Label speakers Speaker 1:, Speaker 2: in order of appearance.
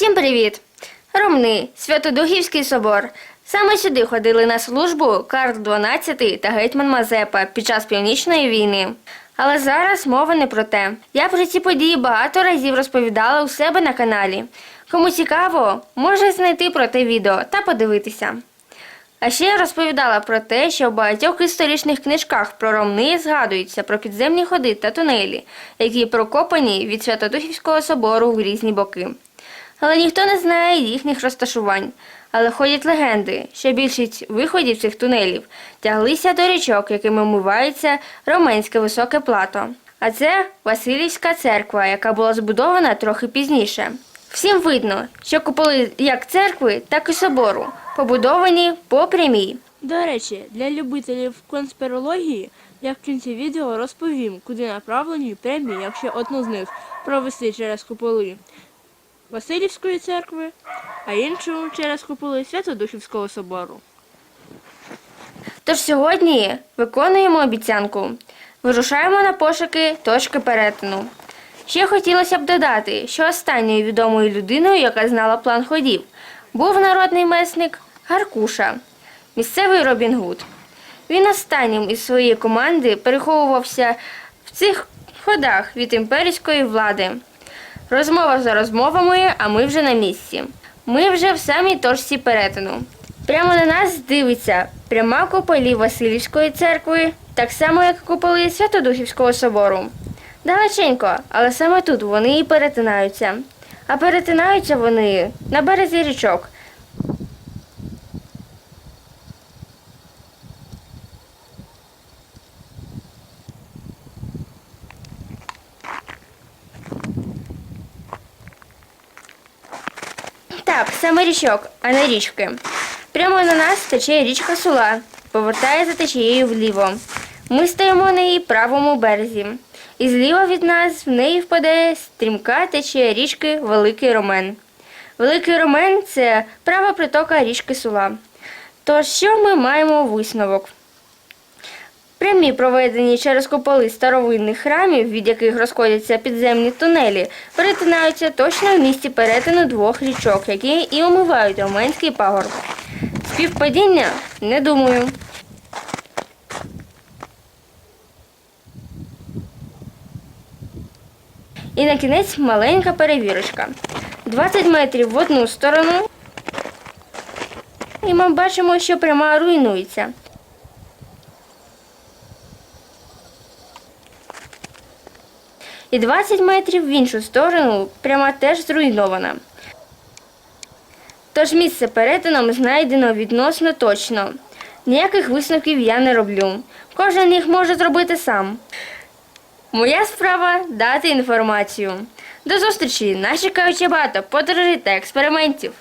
Speaker 1: Всім привіт! Ромни, Святодухівський собор. Саме сюди ходили на службу Карл XII та гетьман Мазепа під час Північної війни. Але зараз мова не про те. Я про ці події багато разів розповідала у себе на каналі. Кому цікаво, може знайти про те відео та подивитися. А ще я розповідала про те, що в багатьох історичних книжках про Ромни згадується про підземні ходи та тунелі, які прокопані від Святодухівського собору в різні боки. Але ніхто не знає їхніх розташувань. Але ходять легенди, що більшість виходів цих тунелів тяглися до річок, якими омивається Роменське високе плато. А це Васильівська церква, яка була збудована трохи пізніше. Всім видно, що куполи як церкви, так і собору, побудовані по прямій.
Speaker 2: До речі, для любителів конспірології я в кінці відео розповім, куди направлені прямі, якщо одну з них провести через куполи Васильівської церкви, а іншу через куполи Святодухівського собору.
Speaker 1: Тож сьогодні виконуємо обіцянку. Вирушаємо на пошуки точки перетину. Ще хотілося б додати, що останньою відомою людиною, яка знала план ходів, був народний месник Гаркуша, місцевий Робін Гуд. Він останнім із своєї команди переховувався в цих ходах від імперської влади. Розмова за розмовами, а ми вже на місці. Ми вже в самій точці перетину. Прямо на нас дивиться пряма куполі Васильівської церкви, так само, як куполи Святодухівського собору. Далеченько, але саме тут вони і перетинаються. А перетинаються вони на березі річок. Так, саме річок, а не річки. Прямо на нас тече річка Сула, повертає за течією вліво. Ми стоїмо на її правому березі. І зліва від нас в неї впаде стрімка течія річки Великий Ромен. Великий Ромен це права притока річки Сула. Тож, що ми маємо висновок? Прямі, проведені через куполи старовинних храмів, від яких розходяться підземні тунелі, перетинаються точно в місці перетину двох річок, які і омивають Роменський пагорб. Співпадіння? Не думаю. І на кінець маленька перевірочка. 20 метрів в одну сторону. І ми бачимо, що пряма руйнується. І 20 метрів в іншу сторону пряма теж зруйнована. Тож місце перетином знайдено відносно точно. Ніяких висновків я не роблю. Кожен їх може зробити сам. Моя справа дати інформацію. До зустрічі! Нас чекають багато подорожей та експериментів.